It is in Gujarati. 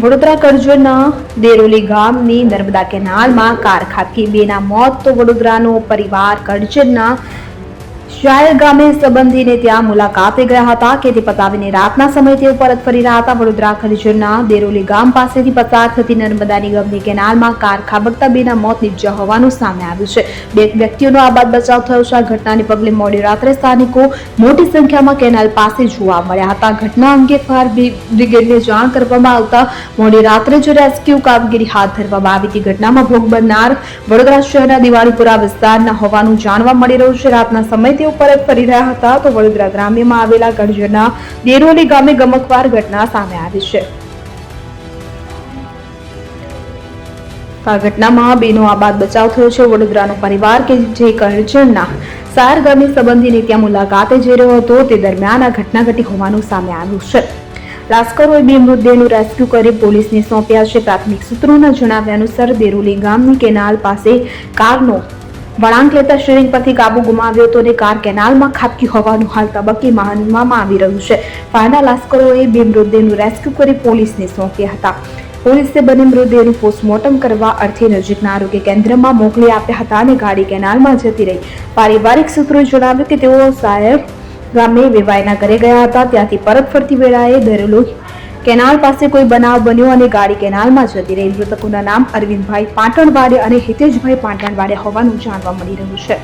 વડોદરા કરજણના દેરોલી ગામની નર્મદા કેનાલમાં કાર ખાબકી બેના મોત. તો વડોદરાનો પરિવાર કરજણના શાયર ગામે સંબંધીને ત્યાં મુલાકાતે ગયા હતા. કે તે પતાવીને રાતના સમયે તેઓ પરત ફરી રહ્યા હતા. વડોદરા ખરીજરના દેરોલી ગામ પાસેથી પસાર થતી નર્મદાની ગમની કેનાલમાં કાર ખાબકતા બેના મોત નીપજ્યા હોવાનું સામે આવ્યું છે. બે વ્યક્તિઓનો આબાદ બચાવ થયો છે. આ ઘટનાને પગલે મોડી રાત્રે સ્થાનિકો મોટી સંખ્યામાં કેનાલ પાસે જોવા મળ્યા હતા. ઘટના અંગે ફાયર બ્રિગેડને જાણ કરવામાં આવતા મોડી રાત્રે જ રેસ્ક્યુ કામગીરી હાથ ધરવામાં આવી હતી. ઘટનામાં ભોગ બનનાર વડોદરા શહેરના દિવાળીપુરા વિસ્તારના હોવાનું જાણવા મળી રહ્યું છે. રાતના સમયે તેઓ પરત ફરી રહ્યા હતા તો વડોદરા ગ્રામ્યમાં આવેલા ગઢજના દેરોલી ગામે ગમકવાર ઘટના સામે આવી છે. આ ઘટનામાં બેનો આબાદ બચાવ થયો છે. વડોદરાનો પરિવાર કે જે કરજણના સાર ગામની સંબંધીને ત્યાં મુલાકાતે જઈ રહ્યો હતો તે દરમિયાન આ ઘટના ઘટી હોવાનું સામે આવ્યું છે. લાશ્કરોએ બે મૃતદેહનું રેસ્ક્યુ કરી પોલીસને સોંપ્યા છે. પ્રાથમિક સૂત્રોના જણાવ્યા અનુસાર દેરોલી ગામની કેનાલ પાસે કારનો વળાંક લેતા સ્ટીરિંગ પરથી કાબુ ગુમાવ્યો હતો અને કાર કેનાલમાં ખાબકી હોવાનું હાલ તબક્કે માનવામાં આવી રહ્યું છે. ફાયરના લાસ્કરોએ બે મૃતદેહનું રેસ્ક્યુ કરી પોલીસને સોંપ્યા હતા. પોલીસે બંને મૃતદેહનું પોસ્ટમોર્ટમ કરવા અર્થે નજીકના આરોગ્ય કેન્દ્રમાં મોકલી આપ્યા હતા અને ગાડી કેનાલમાં જતી રહી. પારિવારિક સૂત્રોએ જણાવ્યું કે તેઓ સાહેબ ગામે વેવાઈના ઘરે ગયા હતા. ત્યાંથી પરત ફરતી વેળાએ દરેલો કેનાલ પાસે કોઈ બનાવ બન્યો અને ગાડી કેનાલમાં જતી રહી. મૃતકોના નામ અરવિંદભાઈ પાટણવાડે અને હિતેશભાઈ પાટણવાડે હોવાનું જાણવા મળી રહ્યું છે.